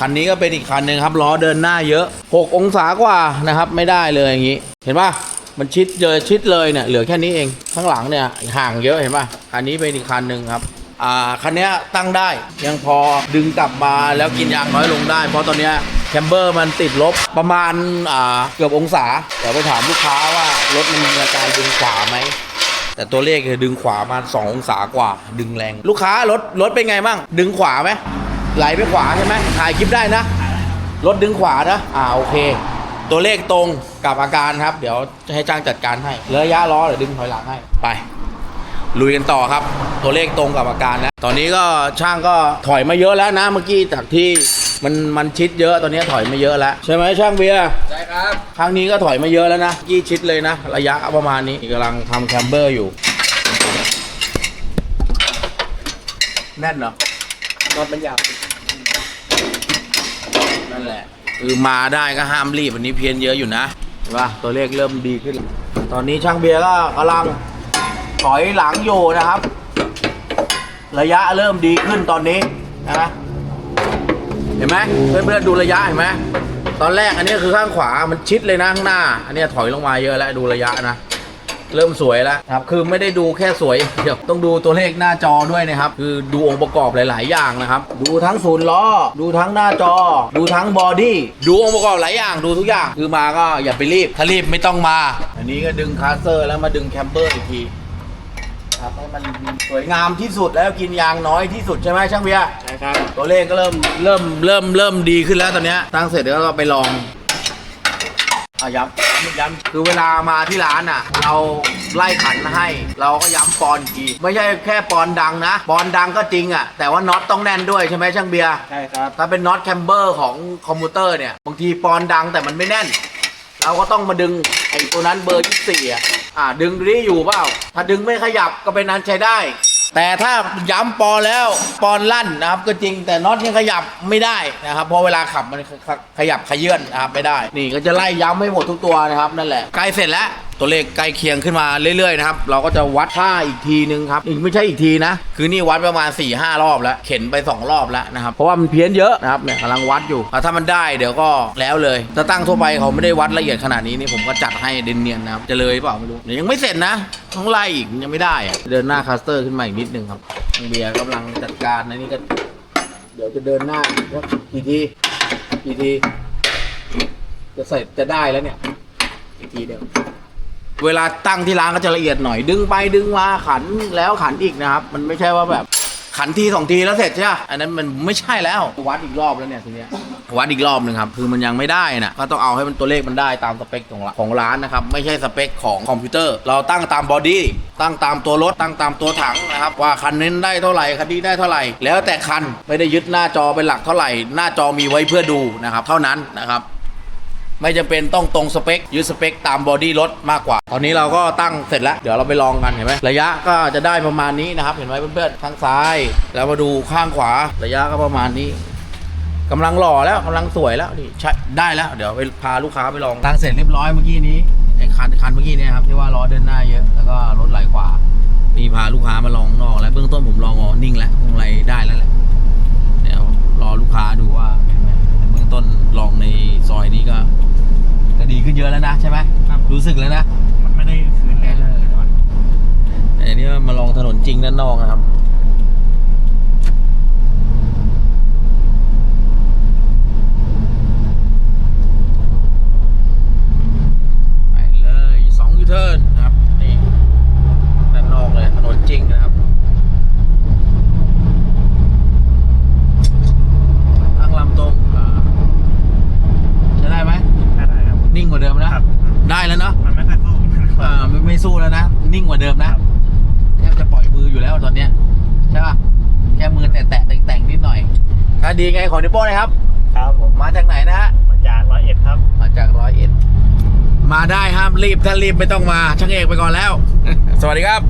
คันนี้ก็เป็นอีกคันหนึ่งครับล้อเดินหน้าเยอะ 6 องศากว่านะครับ ไม่ได้เลยอย่างนี้ เห็นปะมันชิดเจอชิดเลยเนี่ยเหลือแค่นี้เองข้างหลังเนี่ยห่างเยอะเห็นปะคันนี้เป็นอีกคันหนึ่งครับอ่าคันนี้ตั้งได้ยังพอดึงกลับมาแล้วกินยางน้อยลงได้ เพราะตอนเนี้ยแคมเบอร์มันติดลบประมาณอ่าเกือบองศาเดี๋ยวไปถามลูกค้าว่ารถมันมีอาการดึงขวาไหมแต่ตัวเลขคือดึงขวามา2องศากว่า ดึงแรง ลูกค้ารถรถเป็นไงบ้างดึงขวาไหม ไหลไปขวาใช่ไหมถ่ายคลิปได้นะ รถดึงขวานะ อ่าโอเค ตัวเลขตรงกับอาการครับ เดี๋ยวจะให้จ้างจัดการให้ระยะล้อเดี๋ยวดึงถอยหลังให้ไป ลุยกันต่อครับ ตัวเลขตรงกับอาการแล้วตอนนี้ก็ช่างก็ถอยมาเยอะแล้วนะเมื่อกี้จากที่มันมันชิดเยอะตอนนี้ถอยมาเยอะแล้วใช่ไหมช่างเบียร์ใช่ครับครั้งนี้ก็ถอยมาเยอะแล้วนะยี่ชิดเลยนะ ระยะประมาณนี้กำลังทำแคมเบอร์อยู่ แน่นเนาะนอนมันหยาบ นั่นแหละคือมาได้ก็ห้ามรีบวันนี้เพี้ยนเยอะอยู่นะเห็นปะตัวเลขเริ่มดีขึ้น ตอนนี้ช่างเบียร์ก็กำลังถอยหลังอยู่นะครับ ระยะเริ่มดีขึ้นตอนนี้นะเห็นไหมเพื่อนๆดูระยะเห็นไหมตอนแรกอันนี้คือข้างขวามันชิดเลยนะข้างหน้า อันนี้ถอยลงมาเยอะแล้วดูระยะนะ เริ่มสวยแล้วนะครับคือไม่ได้ดูแค่สวยเดี๋ยวต้องดูตัวเลขหน้าจอด้วยนะครับ คือดูองค์ประกอบหลาย ๆ อย่างนะครับ ดูทั้งศูนย์ล้อ ดูทั้งหน้าจอ ดูทั้งบอดี้ดูองค์ประกอบหลายอย่างดูทุกอย่าง คือมาก็อย่าไปรีบถ้ารีบไม่ต้องมา อันนี้ก็ดึงคาสเซอร์แล้วมาดึงแคมเบอร์อีกทีครับให้มันสวยงามที่สุดแล้วกินยางน้อยที่สุดใช่ไหมช่างเบียร์ใช่ครับตัวเลขก็เริ่มเริ่มเริ่มเริ่มดีขึ้นแล้วตอนเนี้ยตั้งเสร็จแล้วก็ไปลองอะย้ำ ย้ำคือเวลามาที่ร้านอะ เราไล่ขันให้ เราก็ย้ำปอนด์อีกทีไม่ใช่แค่ปอนด์ดังนะปอนด์ดังก็จริงอะ แต่ว่าน็อตต้องแน่นด้วยใช่ไหมช่างเบียร์ใช่ครับ ถ้าเป็นน็อตแคมเบอร์ของคอมพิวเตอร์เนี่ยบางทีปอนด์ดังแต่มันไม่แน่น เราก็ต้องมาดึงไอ้ตัวนั้นเบอร์24อะอ่าดึงดูดิอยู่เปล่า ถ้าดึงไม่ขยับก็เป็นนั้นใช้ได้ แต่ถ้าย้ำปอนแล้วปอนลั่นนะครับ ก็จริงแต่น็อตยังขยับไม่ได้นะครับเพราะเวลาขับมันขขยับขยื่นนะครับไม่ได้ นี่ก็จะไล่ย้ำให้หมดทุกตัวนะครับนั่นแหละใกล้เสร็จแล้ว ตัวเลขใกล้เคียงขึ้นมาเรื่อยๆนะครับ เราก็จะวัดค่าอีกทีนึงครับอีกไม่ใช่อีกทีนะ คือนี่วัดประมาณ4ี่ห้ารอบแล้ว เข็นไป 2 รอบแล้วนะครับ เพราะว่ามันเพี้ยนเยอะนะครับเนี่ยกำลังวัดอยู่ถ้ามันได้เดี๋ยวก็แล้วเลยถ้าตั้งทั่วไปเขาไม่ได้วัดละเอียดขนาดนี้นี่ผมก็จัดให้เดนเนียนนะครับจะเลยเปล่าไม่รู้เดี๋ยวยังไม่เสร็จนะต้องไล่อีกยังไม่ได้เดินหน้าคัสเตอร์ขึ้นมาอีกนิดนึงครับทางเบียร์กำลังจัดการนะนี่ก็เดี๋ยวจะเดินหน้าอีกสักกี่ทีกี่ทีจะเสร็จจะได้แล้วเนี่ยอีกทีเดียว เวลาตั้งที่ร้านก็จะละเอียดหน่อยดึงไปดึงมาขันแล้วขันอีกนะครับ มันไม่ใช่ว่าแบบขันทีสองทีแล้วเสร็จใช่ไหมอันนั้นมันไม่ใช่แล้ววัดอีกรอบแล้วเนี่ยทีเนี้ยวัดอีกรอบหนึ่งครับคือมันยังไม่ได้นะก็ต้องเอาให้มันตัวเลขมันได้ตามสเปคของร้านของร้านนะครับไม่ใช่สเปคของคอมพิวเตอร์ เราตั้งตามบอดี้ตั้งตามตัวรถตั้งตามตัวถังนะครับว่าคันนี้ได้เท่าไหร่คันนี้ได้เท่าไหร่ แล้วแต่คันไม่ได้ยึดหน้าจอเป็นหลักเท่าไหร่ หน้าจอมีไว้เพื่อดูนะครับเท่านั้นนะครับ ไม่จำเป็นต้องตรงสเปคยึดสเปคตามบอดี้รถมากกว่า ตอนนี้เราก็ตั้งเสร็จแล้ว เดี๋ยวเราไปลองกันเห็นไหมระยะก็จะได้ประมาณนี้นะครับ เห็นไหมเพื่อนๆข้างซ้าย แล้วมาดูข้างขวาระยะก็ประมาณนี้กำลังหล่อแล้วกำลังสวยแล้วนี่ใช่ได้แล้ว เดี๋ยวไปพาลูกค้าไปลองตั้งเสร็จเรียบร้อยเมื่อกี้นี้ไอ้คันคันเมื่อกี้เนี่ยครับที่ว่าล้อเดินหน้าเยอะแล้วก็รถไหลขวานี่พาลูกค้ามาลองนอกแล้วเบื้องต้นผมลองอ๋อนิ่งแล้วคงไรได้แล้วแหละเดี๋ยวรอลูกค้าดูว่าเป็นไง ต่เบื้องต้นลองในซอยนี้ก็ก็ดีขึ้นเยอะแล้วนะใช่ไหมครับ รู้สึกแล้วนะมันไม่ได้คืนแรงเลยก่อนแต่อันนี้มาลองถนนจริงด้านนอกนะครับ ไปเลยสองยูเทิร์นนะครับนี่ด้านนอกเลยถนนจริงนะครับตั้งลำตรงอ่าใช้ได้ไหม ไม่ได้ครับ นิ่งกว่าเดิมนะ ครับ ได้แล้วเนาะ มันไม่ค่อยสู้ อ่า ไม่ไม่สู้แล้วนะ นิ่งกว่าเดิมนะแทบจะปล่อยมืออยู่แล้วตอนเนี้ยใช่ป่ะแค่มือแตะแตะแต่งแต่งๆนิดหน่อย ถ้าดีไงของนิโป้นะครับ ครับผมมาจากไหนนะฮะมาจากร้อยเอ็ดครับ มาจากร้อยเอ็ดมาได้ห้ามรีบถ้ารีบไม่ต้องมาช่างเอกไปก่อนแล้ว สวัสดีครับ